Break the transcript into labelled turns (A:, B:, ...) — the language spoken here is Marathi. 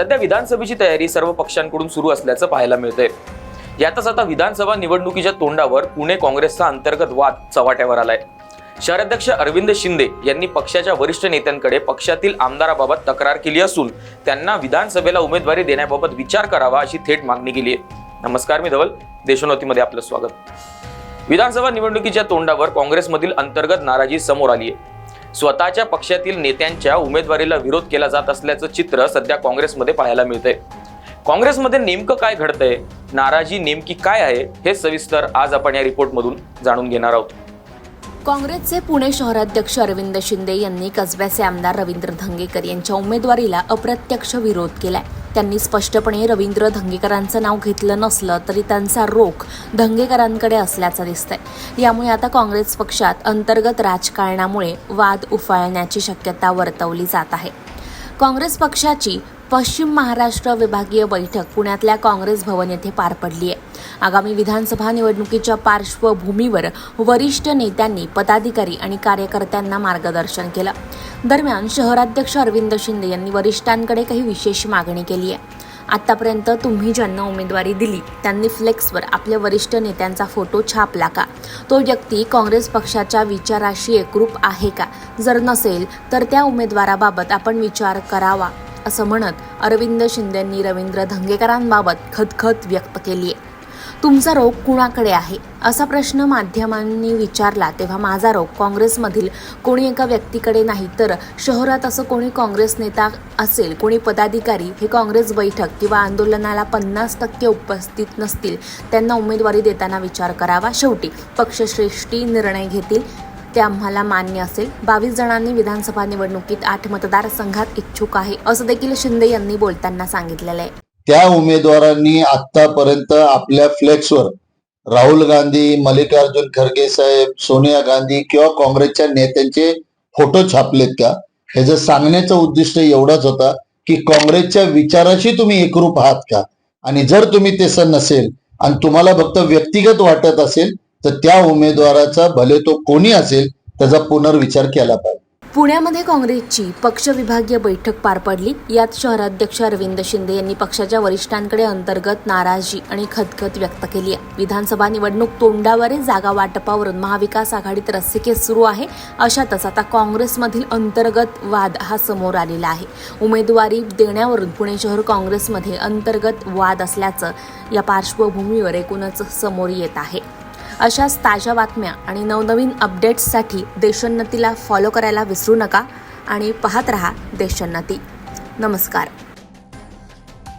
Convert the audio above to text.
A: सध्या विधानसभेची तयारी सर्व पक्षांकडून सुरू असल्याचं पाहायला मिळतंय. यातच आता विधानसभा निवडणुकीच्या तोंडावर पुणे काँग्रेसचा अंतर्गत वाद चव्हाट्यावर आलाय. शहराध्यक्ष अरविंद शिंदे यांनी पक्षाच्या वरिष्ठ नेत्यांकडे पक्षातील आमदाराबाबत तक्रार केली असून त्यांना विधानसभेला उमेदवारी देण्याबाबत विचार करावा अशी थेट मागणी केली आहे नमस्कार मी धवल. देशोन्नतीमध्ये आपलं स्वागत. विधानसभा निवडणुकीच्या तोंडावर काँग्रेसमधील अंतर्गत नाराजी समोर आली आहे स्वतःच्या पक्षातील नेत्यांच्या उमेदवारीला विरोध केला जात असल्याचं चित्र सध्या काँग्रेसमध्ये पाहायला मिळतंय. काँग्रेसमध्ये नेमकं काय घडतंय? नाराजी नेमकी काय आहे? हे सविस्तर आज आपण या रिपोर्टमधून जाणून घेणार आहोत.
B: काँग्रेसचे पुणे शहराध्यक्ष अरविंद शिंदे यांनी कसब्याचे आमदार रवींद्र धंगेकर यांच्या उमेदवारीला अप्रत्यक्ष विरोध केलाय. त्यांनी स्पष्टपणे रवींद्र धंगेकरांचं नाव घेतलं नसलं तरी त्यांचा रोख धंगेकरांकडे असल्याचं दिसतंय. यामुळे आता काँग्रेस पक्षात अंतर्गत राजकारणामुळे वाद उफाळण्याची शक्यता वर्तवली जात आहे. काँग्रेस पक्षाची पश्चिम महाराष्ट्र विभागीय बैठक पुण्यातल्या काँग्रेस भवन येथे पार पडली आहे आगामी विधानसभा निवडणुकीच्या पार्श्वभूमीवर वरिष्ठ नेत्यांनी पदाधिकारी आणि कार्यकर्त्यांना मार्गदर्शन केलं. दरम्यान शहराध्यक्ष अरविंद शिंदे यांनी वरिष्ठांकडे काही विशेष मागणी केली आहे. आतापर्यंत तुम्ही ज्यांना उमेदवारी दिली त्यांनी फ्लेक्सवर आपल्या वरिष्ठ नेत्यांचा फोटो छापला का? तो व्यक्ती काँग्रेस पक्षाच्या विचाराशी एकरूप आहे का? जर नसेल तर त्या उमेदवाराबाबत आपण विचार करावा असं म्हणत अरविंद शिंदेंनी रवींद्र धंगेकरांबाबत खतखत व्यक्त केली आहे. तुमचा रोग कुणाकडे आहे? असा प्रश्न माध्यमांनी विचारला तेव्हा माझा रोग काँग्रेसमधील कोणी एका व्यक्तीकडे नाही. तर शहरात असं कोणी काँग्रेस नेता असेल कोणी पदाधिकारी हे काँग्रेस बैठक किंवा आंदोलनाला पन्नास टक्के उपस्थित नसतील त्यांना उमेदवारी देताना विचार करावा. शेवटी पक्षश्रेष्ठी निर्णय घेतील ते आम्हाला मान्य असेल. बावीस जणांनी विधानसभा निवडणुकीत आठ मतदारसंघात इच्छुक आहे असं देखील शिंदे यांनी बोलताना सांगितलेलं आहे.
C: त्या उमेदवारांनी आतापर्यंत आपल्या फ्लेक्सवर राहुल गांधी मल्लिकार्जुन खरगे साहेब सोनिया गांधी किंवा काँग्रेसच्या नेत्यांचे फोटो छापलेत का? ह्याचं सांगण्याचं उद्दिष्ट एवढाच होता की काँग्रेसच्या विचाराशी तुम्ही एकरूप आहात का? आणि जर तुम्ही तसं नसेल आणि तुम्हाला फक्त व्यक्तिगत वाटत असेल तर त्या उमेदवाराचा भले तो कोणी असेल त्याचा पुनर्विचार केला पाहिजे.
B: पुण्यामध्ये काँग्रेसची पक्ष विभागीय बैठक पार पडली. यात शहराध्यक्ष अरविंद शिंदे यांनी पक्षाच्या वरिष्ठांकडे अंतर्गत नाराजी आणि खदखद व्यक्त केली आहे. विधानसभा निवडणूक तोंडावर जागा वाटपावरून महाविकास आघाडीत रस्सीखेच सुरू आहे. अशातच आता काँग्रेसमधील अंतर्गत वाद हा समोर आलेला आहे. उमेदवारी देण्यावरून पुणे शहर काँग्रेसमध्ये अंतर्गत वाद असल्याचं या पार्श्वभूमीवर एकूणच समोर येत आहे. अशाच ताज्या बातम्या आणि नवनवीन अपडेट्ससाठी देशोन्नतीला फॉलो करायला विसरू नका आणि पाहत रहा देशोन्नती. नमस्कार.